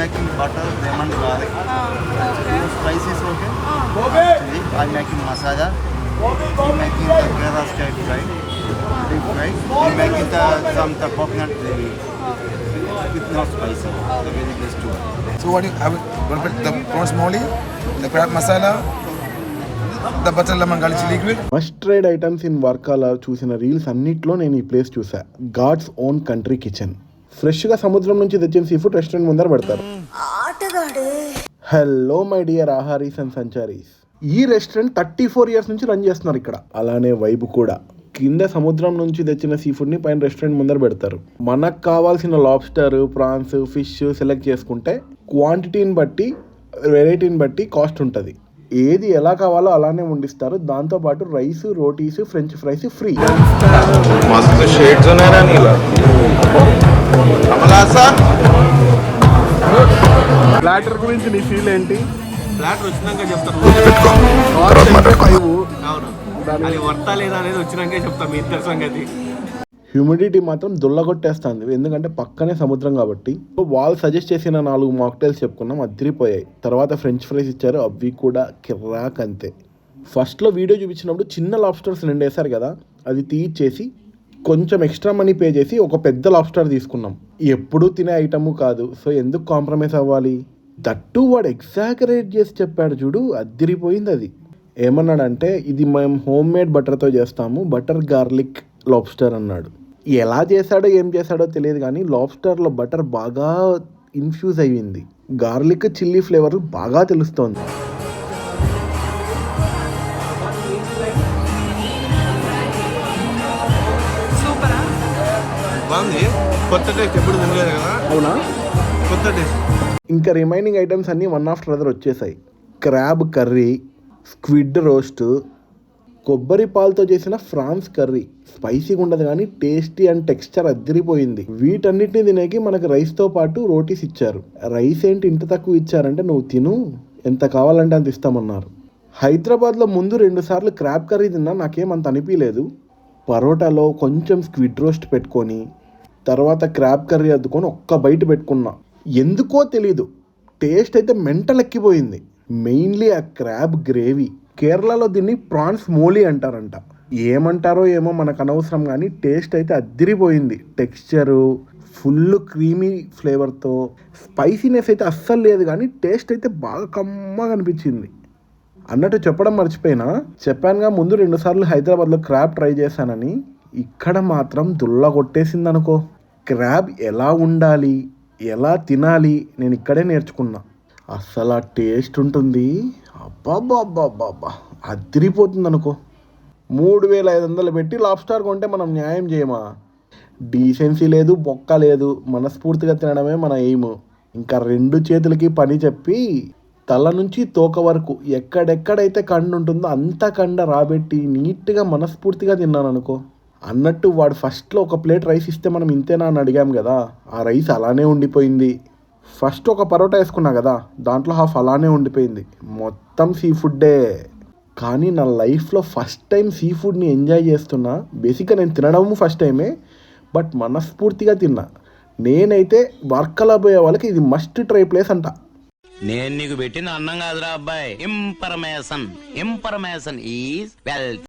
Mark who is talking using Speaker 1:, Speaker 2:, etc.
Speaker 1: making butter, lemon, garlic.
Speaker 2: Okay
Speaker 1: Spice is okay. Actually, I'm making masala. I'm making the Kerala style fry. Deep fry. I'm making the some the coconut gravy. It's not spicy. The very best one.
Speaker 3: So what do you have? One bit the prawns moli, the crab masala, the butter lemon garlic chili liquid.
Speaker 4: Must tried items in Varkala చూసిన reels అన్నిట్లో నేను ఈ place చూసా God's own country kitchen ఫ్రెష్గా సముద్రం నుంచి తెచ్చిన sea food restaurant ముందర పెడతారు. హలో మై డియర్ ఆహారీస్ అండ్ సంచారీస్ ఈ రెస్టారెంట్ థర్టీ ఫోర్ ఇయర్స్ నుంచి రన్ చేస్తున్నారు ఇక్కడ. అలానే వైబ్ కూడా. కింద సముద్రం నుంచి తెచ్చిన సీ ఫుడ్ని పైన రెస్టారెంట్ ముందర పెడతారు. మనకు కావాల్సిన లాబ్స్టర్ ప్రాన్స్ ఫిష్ సెలెక్ట్ చేసుకుంటే క్వాంటిటీని బట్టి వెరైటీని బట్టి కాస్ట్ ఉంటుంది. ఏది ఎలా కావాలో అలానే వండిస్తారు. దాంతోపాటు rice rotis French fries free
Speaker 3: sir.
Speaker 4: Platter గురించి నీ ఫీల్ ఏంటి?
Speaker 5: వచ్చినాక చెప్తాను.
Speaker 4: ఫైవ్
Speaker 5: అవును. అది వర్తా లేదా అనేది వచ్చినాకే చెప్తా మీ ఇద్దరి సంగతి.
Speaker 4: హ్యూమిడిటీ మాత్రం దుల్లగొట్టేస్తుంది. ఎందుకంటే పక్కనే సముద్రం కాబట్టి. వాళ్ళు సజెస్ట్ చేసిన నాలుగు మాక్టైల్స్ చెప్పుకున్నాం అదిరిపోయాయి. తర్వాత ఫ్రెంచ్ ఫ్రైస్ ఇచ్చారు అవి కూడా కిర్రాక్ అంతే. ఫస్ట్లో వీడియో చూపించినప్పుడు చిన్న లాబ్స్టర్స్ రెండు వేశారు కదా అది తీయిచ్చేసి కొంచెం ఎక్స్ట్రా మనీ పే చేసి ఒక పెద్ద లాబ్స్టర్ తీసుకున్నాం. ఎప్పుడూ తినే ఐటము కాదు. సో ఎందుకు కాంప్రమైజ్ అవ్వాలి? దట్టు వాడు ఎగ్జాగరేట్ చేసి చెప్పాడు చూడు అదిరిపోయింది అది. ఏమన్నాడంటే ఇది మేము హోమ్ మేడ్ బటర్తో చేస్తాము బటర్ గార్లిక్ లాబ్స్టర్ అన్నాడు. ఎలా చేశాడో ఏం చేశాడో తెలియదు కానీ లాబ్స్టర్లో బటర్ బాగా ఇన్ఫ్యూజ్ అయ్యింది. గార్లిక్ చిల్లీ ఫ్లేవర్ బాగా తెలుస్తోంది.
Speaker 5: బాగుంది. కొత్త టేస్ట్ ఎప్పుడు తినలేదు కదా?
Speaker 4: అవునా?
Speaker 5: కొత్త టేస్ట్
Speaker 4: ఇంకా రిమైనింగ్ ఐటమ్స్ అన్నీ వన్ ఆఫ్టర్ అదర్ వచ్చేసాయి. క్రాబ్ కర్రీ స్క్విడ్ రోస్ట్ కొబ్బరి పాలతో చేసిన ఫ్రాన్స్ కర్రీ. స్పైసీగా ఉండదు కానీ టేస్టీ అండ్ టెక్స్చర్ అద్దరిపోయింది. వీటన్నిటిని తినేకి మనకు రైస్తో పాటు రోటీస్ ఇచ్చారు. రైస్ ఏంటి ఇంత తక్కువ ఇచ్చారంటే నువ్వు తిను ఎంత కావాలంటే అంత ఇస్తామన్నారు. హైదరాబాద్లో ముందు రెండు సార్లు క్రాబ్ కర్రీ తిన్నా నాకేం అంత అనిపించలేదు. పరోటాలో కొంచెం స్క్విడ్ రోస్ట్ పెట్టుకొని తర్వాత క్రాబ్ కర్రీ అద్దుకొని ఒక్క బయట పెట్టుకున్నా. ఎందుకో తెలీదు. టేస్ట్ అయితే మెంటలెక్కిపోయింది. మెయిన్లీ ఆ క్రాబ్ గ్రేవీ. కేరళలో దీన్ని ప్రాన్స్ మోలీ అంటారంట. ఏమంటారో ఏమో మనకు అనవసరం కానీ టేస్ట్ అయితే అద్దిరిపోయింది. టెక్స్చరు ఫుల్ క్రీమీ ఫ్లేవర్తో స్పైసీనెస్ అయితే అస్సలు లేదు కానీ టేస్ట్ అయితే బాగా కమ్మగా అనిపించింది. అన్నట్టు చెప్పడం మర్చిపోయినా చెప్పానుగా ముందు రెండుసార్లు హైదరాబాద్లో క్రాబ్ ట్రై చేశానని ఇక్కడ మాత్రం దుల్ల కొట్టేసింది అనుకో క్రాబ్ ఎలా ఉండాలి ఎలా తినాలి నేను ఇక్కడే నేర్చుకున్నా. అస్సలు ఆ టేస్ట్ ఉంటుంది. అబ్బాబ్బాబ్బాబ్బా అదిరిపోతుంది అనుకో మూడు వేల ఐదు వందలు పెట్టి లాబ్స్టార్ కొంటే మనం న్యాయం చేయమా? డీసెన్సీ లేదు బొక్క లేదు. మనస్ఫూర్తిగా తినడమే మన ఎయిమ్. ఇంకా రెండు చేతులకి పని చెప్పి తల నుంచి తోక వరకు ఎక్కడెక్కడైతే కండు ఉంటుందో అంత కండ రాబెట్టి నీట్గా మనస్ఫూర్తిగా తిన్నాను అనుకో అన్నట్టు వాడు ఫస్ట్లో ఒక ప్లేట్ రైస్ ఇస్తే మనం ఇంతేనా అని అడిగాం కదా. ఆ రైస్ అలానే ఉండిపోయింది. ఫస్ట్ ఒక పరోటా వేసుకున్నా కదా దాంట్లో హాఫ్ అలానే ఉండిపోయింది. మొత్తం సీ ఫుడ్డే. కానీ నా లైఫ్లో ఫస్ట్ టైం సీ ఫుడ్ని ఎంజాయ్ చేస్తున్నా. బేసిక్గా నేను తినడము ఫస్ట్ టైమే బట్ మనస్ఫూర్తిగా తిన్నా. నేనైతే వర్కలా పోయే వాళ్ళకి ఇది మస్ట్ ట్రై ప్లేస్ అంట.
Speaker 6: నేను నీకు పెట్టిన అన్నం కాదురా అబ్బాయి. ఇంపర్మేషన్ ఇంపర్మేషన్ ఈజ్ వెల్త్